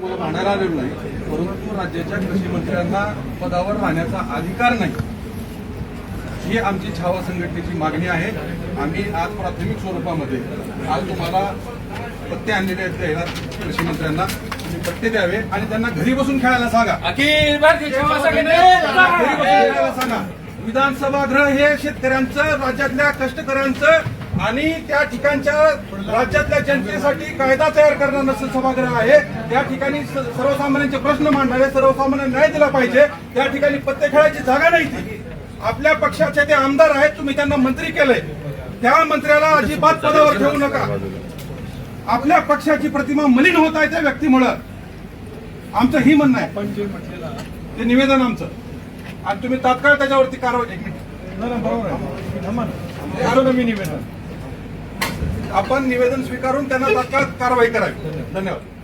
तुम्हाला भांडायला आलेलो नाही परंतु राज्याच्या कृषी मंत्र्यांना पदावर राहण्याचा अधिकार नाही. ही आमची छावा संघटनेची मागणी आहे. आम्ही आज प्राथमिक स्वरूपामध्ये आज तुम्हाला पत्ते आणलेले आहेत द्यायला कृषी मंत्र्यांना तुम्ही पत्ते द्यावे आणि त्यांना घरी बसून खेळायला सांगा. अखिल भारतीय सेवा घरी बसून खेळायला सांगा. विधानसभा गृह हे शेतकऱ्यांचं राज्यातल्या कष्टकऱ्यांचं आणि त्या ठिकाणच्या राज्यातल्या जनतेसाठी कायदा तयार करणारं सभागृह आहे. त्या ठिकाणी सर्वसामान्यांचे प्रश्न मांडणारे सर्वसामान्यांना न्याय दिला पाहिजे. त्या ठिकाणी पत्ते खेळायची जागा नाही ती. आपल्या पक्षाचे ते आमदार आहेत तुम्ही त्यांना मंत्री केलंय. त्या मंत्र्याला अजिबात पदावर ठेवू नका. आपल्या पक्षाची प्रतिमा मलिन होत आहे त्या व्यक्तीमुळं. आमचं ही म्हणणं आहे. ते निवेदन आमचं. आणि तुम्ही तात्काळ त्याच्यावरती कारवाई एक मिनिट. बरोबर आहे. मी निवेदन. आपण निवेदन स्वीकारून त्यांना तात्काळ कारवाई करावी. धन्यवाद.